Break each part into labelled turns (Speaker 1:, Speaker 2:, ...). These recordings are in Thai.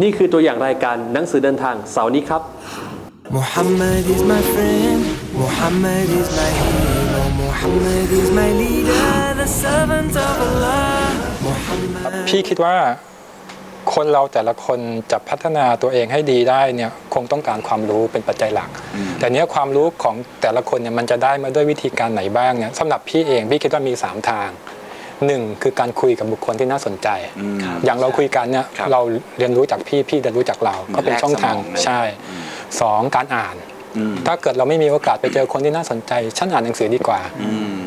Speaker 1: นี่คือตัวอย่างรายการหนังสือเดินทางเสาร์นี้ครับ
Speaker 2: Muhammad is my friend, Muhammad is my hero, Muhammad is my leader, the servant of Allah. Muhammad.
Speaker 3: พี่คิดว่าคนเราแต่ละคนจะพัฒนาตัวเองให้ดีได้เนี่ยคงต้องการความรู้เป็นปัจจัยหลัก แต่เนี้ยความรู้ของแต่ละคนเนี่ยมันจะได้มาด้วยวิธีการไหนบ้างเนี่ยสำหรับพี่เองพี่คิดว่ามี 3 ทาง หนึ่งคือการคุยกับบุคคลที่น่าสนใจอย่างเราคุยกันเนี่ย
Speaker 4: ครับ
Speaker 3: เราเรียนรู้จากพี่พี่เรียนรู้จากเรา ก็เป็นช่องทาง
Speaker 4: แลกสมองนะ
Speaker 3: ใช่สองการอ่าน
Speaker 4: อืม
Speaker 3: ถ้าเกิดเราไม่มีโอกาสไปเจอคนที่น่าสนใจฉันอ่านหนังสือดีกว่า
Speaker 4: อืม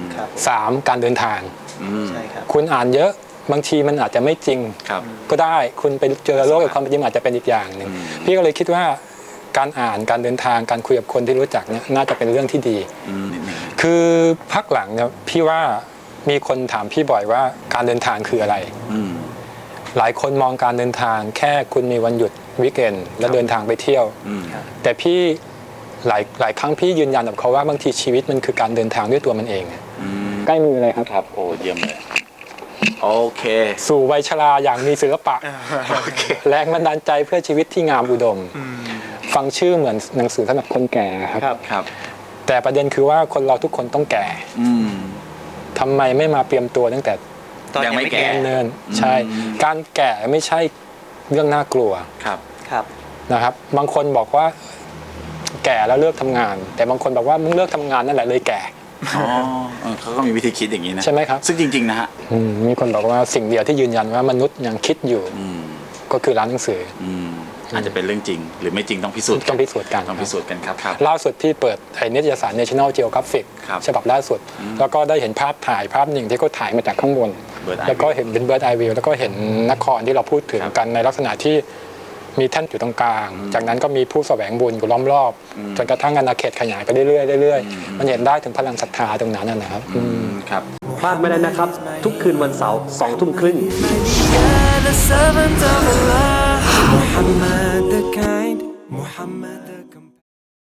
Speaker 3: สามการเดินทาง
Speaker 4: อืม
Speaker 5: ใช่ครับ
Speaker 3: คุณอ่านเยอะบางทีมันอาจจะไม่จริง
Speaker 4: ครับ
Speaker 3: ก็ได้คุณไปเจอโลกกับความเป็นจริงอาจจะเป็นอีกอย่างหนึ่ง
Speaker 4: อืม
Speaker 3: พี่ก็เลยคิดว่าการอ่านการเดินทางการคุยกับคนที่รู้จักเนี่ยน่าจะเป็นเรื่องที่ดี
Speaker 4: อืมนิดหนึ่ง
Speaker 3: คือพักหลังเนี่ยพี่ว่า มีคนถามพี่บ่อยว่าการเดินทางคืออะไร
Speaker 4: อืม
Speaker 3: หลายคนมองการเดินทาง แค่คุณมีวันหยุดวิกเอนแล้วเดินทางไปเที่ยว
Speaker 4: อืม
Speaker 3: แต่พี่หลายหลายครั้งพี่ยืนยันกับเขาว่าบางทีชีวิตมันคือการเดินทางด้วยตัวมันเอง
Speaker 4: อืม
Speaker 3: ใกล้มือเลยครับ
Speaker 4: ครับ โอ้เยี่ยมเลย โอเค
Speaker 3: สู่วัยชราอย่างมีศิลปะ แรงบันดาลใจเพื่อชีวิตที่งามอุดม ฟังชื่อเหมือนหนังสือสำหรับคนแก่ครับ
Speaker 5: ครับ
Speaker 4: ครับ
Speaker 3: แต่ประเด็นคือว่าคนเราทุกคนต้องแก่
Speaker 4: อืม
Speaker 3: ทำไมไม่มาเตรียมตัวตั้งแต่
Speaker 5: ตอน
Speaker 4: ยั
Speaker 5: ยังง
Speaker 4: ไม่
Speaker 5: ไม่
Speaker 4: แก่
Speaker 5: แก่
Speaker 3: เนิ่นๆใช่
Speaker 4: อืม
Speaker 3: การแก่ไม่ใช่เรื่องน่ากลัว
Speaker 4: ครับ
Speaker 5: ครับ
Speaker 3: นะครับบางคนบอกว่าแก่แล้วเลิกทำงาน แต่บางคนบอกว่ามึงเลิกทำงานนั่นแหละเลยแก่
Speaker 4: อ๋อเออเขาก็มีวิธีคิดอย่างนี้นะ
Speaker 3: ใช่ไหมครับ
Speaker 4: ซึ่งจริง ๆ นะฮะ
Speaker 3: อืมมีคนบอกว่าสิ่งเดียวที่ยืนยันว่ามนุษย์ยังคิดอยู่
Speaker 4: อืม
Speaker 3: ก็คือร้านหนังสือ
Speaker 4: อืม อาจจะเป็นเรื่องจริง หรือไม่จริงต้องพิสูจน์
Speaker 3: ต้องพิสูจน์กัน
Speaker 4: ต้องพิสูจน์กันครับครับ
Speaker 3: ล่าสุดที่เปิดไอ้นิตยสาร National Geographic
Speaker 4: ครับ
Speaker 3: ฉบับล่าสุด แล้วก็ได้เห็นภาพถ่ายภาพหนึ่งที่เขาถ่ายมาจากข้างบน
Speaker 4: Bird eye
Speaker 3: แล้วก็เห็นเป็นเบิร์ดไอวิวแล้วก็เห็นนครที่เราพูดถึง
Speaker 4: ครับ
Speaker 3: กันในลักษณะที่มีแท่นอยู่ตรงกลาง จากนั้นก็มีผู้แสวงบุญอยู่ล้อมรอบจนกระทั่งอาณาเขตขยายไปเรื่อยๆเรื่อยๆมันเห็นได้ถึงพลังศรัทธาตรงนั้นนะนะครับ
Speaker 4: อืมครับ
Speaker 1: พลาดไม่ได้นะครับ ทุกคืนวันเสาร์สองทุ่มครึ่ง
Speaker 2: leader, the servant of Allah. Muhammad the